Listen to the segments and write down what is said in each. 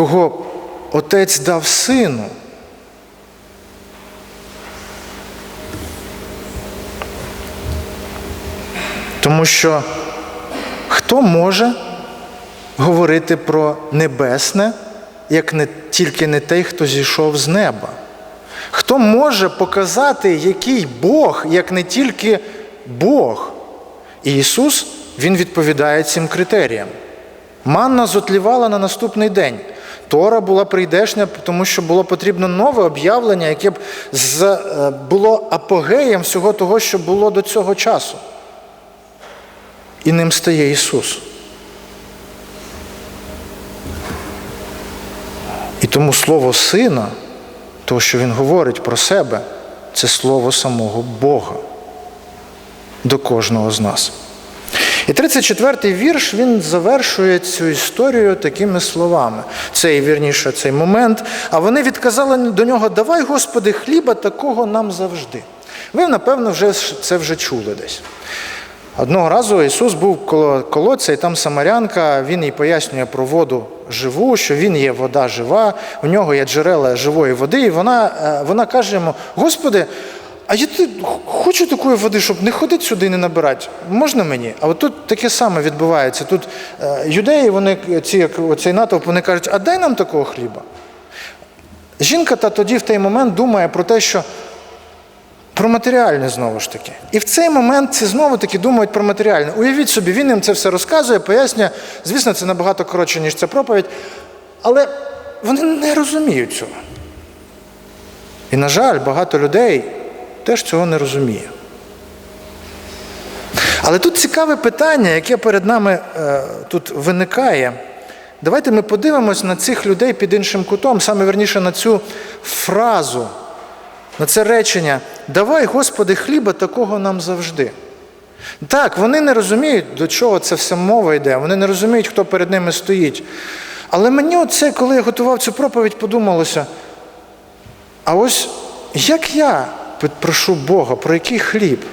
кого Отець дав сину. Тому що хто може говорити про небесне, як не тільки не той, хто зійшов з неба? Хто може показати, який Бог, як не тільки Бог? І Ісус, Він відповідає цим критеріям. Манна зотлівала на наступний день. Тора була прийдешня, тому що було потрібно нове об'явлення, яке б е, було апогеєм всього того, що було до цього часу. І ним стає Ісус. І тому слово Сина, то, що Він говорить про себе, це слово самого Бога до кожного з нас. І 34-й вірш він завершує цю історію такими словами. Цей вірніше, цей момент. А вони відказали до нього: Давай, Господи, хліба такого нам завжди. Ви, напевно, вже це вже чули десь. Одного разу Ісус був коло колодця, і там Самарянка, Він їй пояснює про воду живу, що Він є вода жива, у нього є джерела живої води, і вона, е, вона каже йому: Господи, а я хочу такої води, щоб не ходити сюди і не набирати. Можна мені? А от тут таке саме відбувається. Тут е, юдеї, вони ці, як оцей натовп, вони кажуть, а дай нам такого хліба. Жінка та тоді в той момент думає про те, що про матеріальне знову ж таки. І в цей момент ці знову таки думають про матеріальне. Уявіть собі, він їм це все розказує, пояснює. Звісно, це набагато коротше, ніж ця проповідь. Але вони не розуміють цього. І, на жаль, багато людей теж цього не розуміє. Але тут цікаве питання, яке перед нами е, тут виникає. Давайте ми подивимось на цих людей під іншим кутом, саме верніше на цю фразу, на це речення Давай, Господи, хліба такого нам завжди. Так, вони не розуміють, до чого це все мова йде, вони не розуміють, хто перед ними стоїть. Але мені оце, коли я готував цю проповідь, подумалося, а ось як я прошу Бога, про який хліб?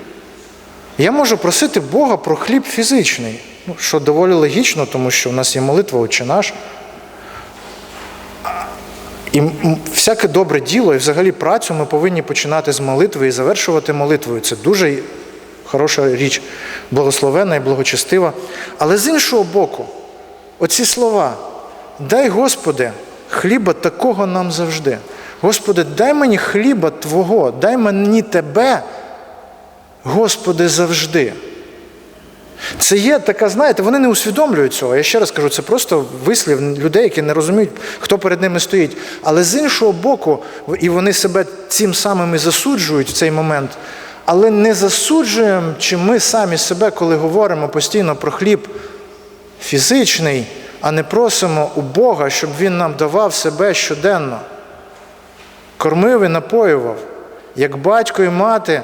Я можу просити Бога про хліб фізичний, ну, що доволі логічно, тому що у нас є молитва «Отче наш. І всяке добре діло, і взагалі працю ми повинні починати з молитви і завершувати молитвою. Це дуже хороша річ, благословенна і благочестива. Але з іншого боку, оці слова, дай Господи, хліба такого нам завжди. Господи, дай мені хліба Твого, дай мені Тебе, Господи, завжди. Це є така, знаєте, вони не усвідомлюють цього. Я ще раз кажу, це просто вислів людей, які не розуміють, хто перед ними стоїть. Але з іншого боку, і вони себе цим самим і засуджують в цей момент. Але не засуджуємо, чи ми самі себе, коли говоримо постійно про хліб фізичний, а не просимо у Бога, щоб Він нам давав себе щоденно. Кормив і напоював, як батько і мати,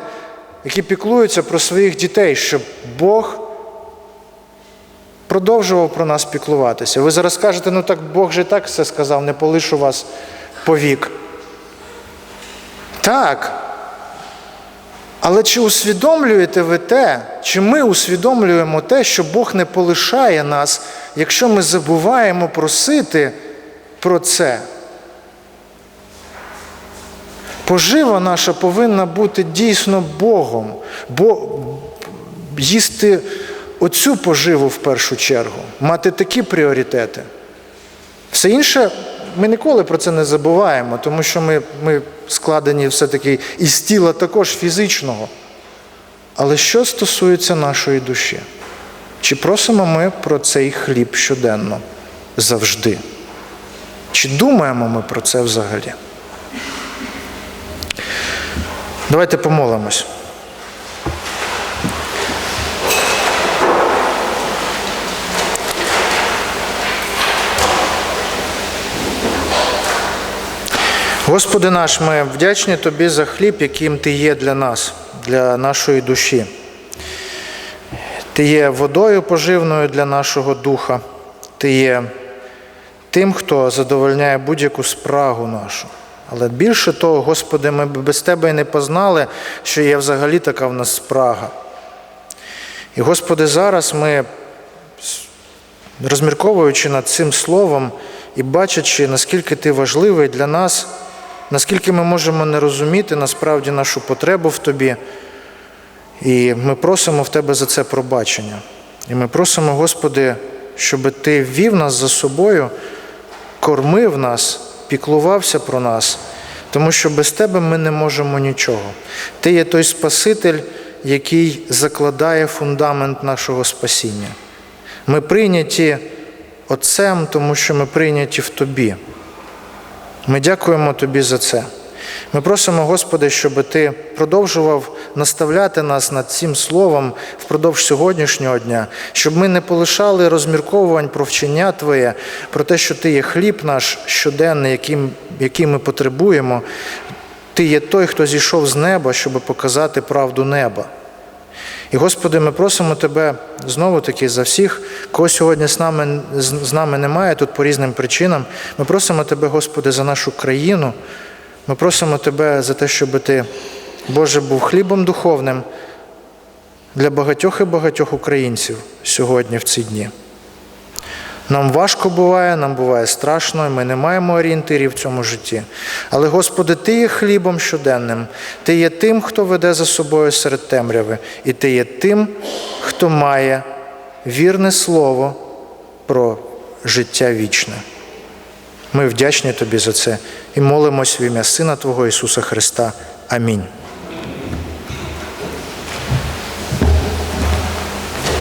які піклуються про своїх дітей, щоб Бог продовжував про нас піклуватися. Ви зараз кажете, ну так Бог же так все сказав, не полишу вас повік. Так. Але чи усвідомлюєте ви те, чи ми усвідомлюємо те, що Бог не полишає нас, якщо ми забуваємо просити про це? Пожива наша повинна бути дійсно Богом, бо їсти оцю поживу в першу чергу, мати такі пріоритети. Все інше ми ніколи про це не забуваємо, тому що ми, ми складені все-таки із тіла також фізичного. Але що стосується нашої душі? Чи просимо ми про цей хліб щоденно завжди? Чи думаємо ми про це взагалі? Давайте помолимось. Господи наш, ми вдячні Тобі за хліб, яким Ти є для нас, для нашої душі. Ти є водою поживною для нашого духа. Ти є тим, хто задовольняє будь-яку спрагу нашу. Але більше того, Господи, ми б без Тебе і не познали, що є взагалі така в нас спрага. І, Господи, зараз ми, розмірковуючи над цим словом, і бачачи, наскільки ти важливий для нас, наскільки ми можемо не розуміти насправді нашу потребу в тобі. І ми просимо в Тебе за це пробачення. І ми просимо, Господи, щоб Ти вів нас за собою, кормив нас, піклувався про нас, тому що без Тебе ми не можемо нічого. Ти є той Спаситель, який закладає фундамент нашого спасіння. Ми прийняті Отцем, тому що ми прийняті в Тобі. Ми дякуємо Тобі за це. Ми просимо, Господи, щоб Ти продовжував наставляти нас над цим словом впродовж сьогоднішнього дня, щоб ми не полишали розмірковувань про вчення Твоє, про те, що Ти є хліб наш щоденний, яким, який ми потребуємо. Ти є той, хто зійшов з неба, щоб показати правду неба. І, Господи, ми просимо Тебе знову таки за всіх, кого сьогодні з нами, з нами немає тут по різним причинам. Ми просимо Тебе, Господи, за нашу країну. Ми просимо Тебе за те, щоб Ти, Боже, був хлібом духовним для багатьох і багатьох українців сьогодні, в ці дні. Нам важко буває, нам буває страшно, і ми не маємо орієнтирів в цьому житті. Але, Господи, Ти є хлібом щоденним, Ти є тим, хто веде за собою серед темряви, і Ти є тим, хто має вірне слово про життя вічне. Ми вдячні Тобі за це і молимось в ім'я Сина Твого Ісуса Христа. Амінь.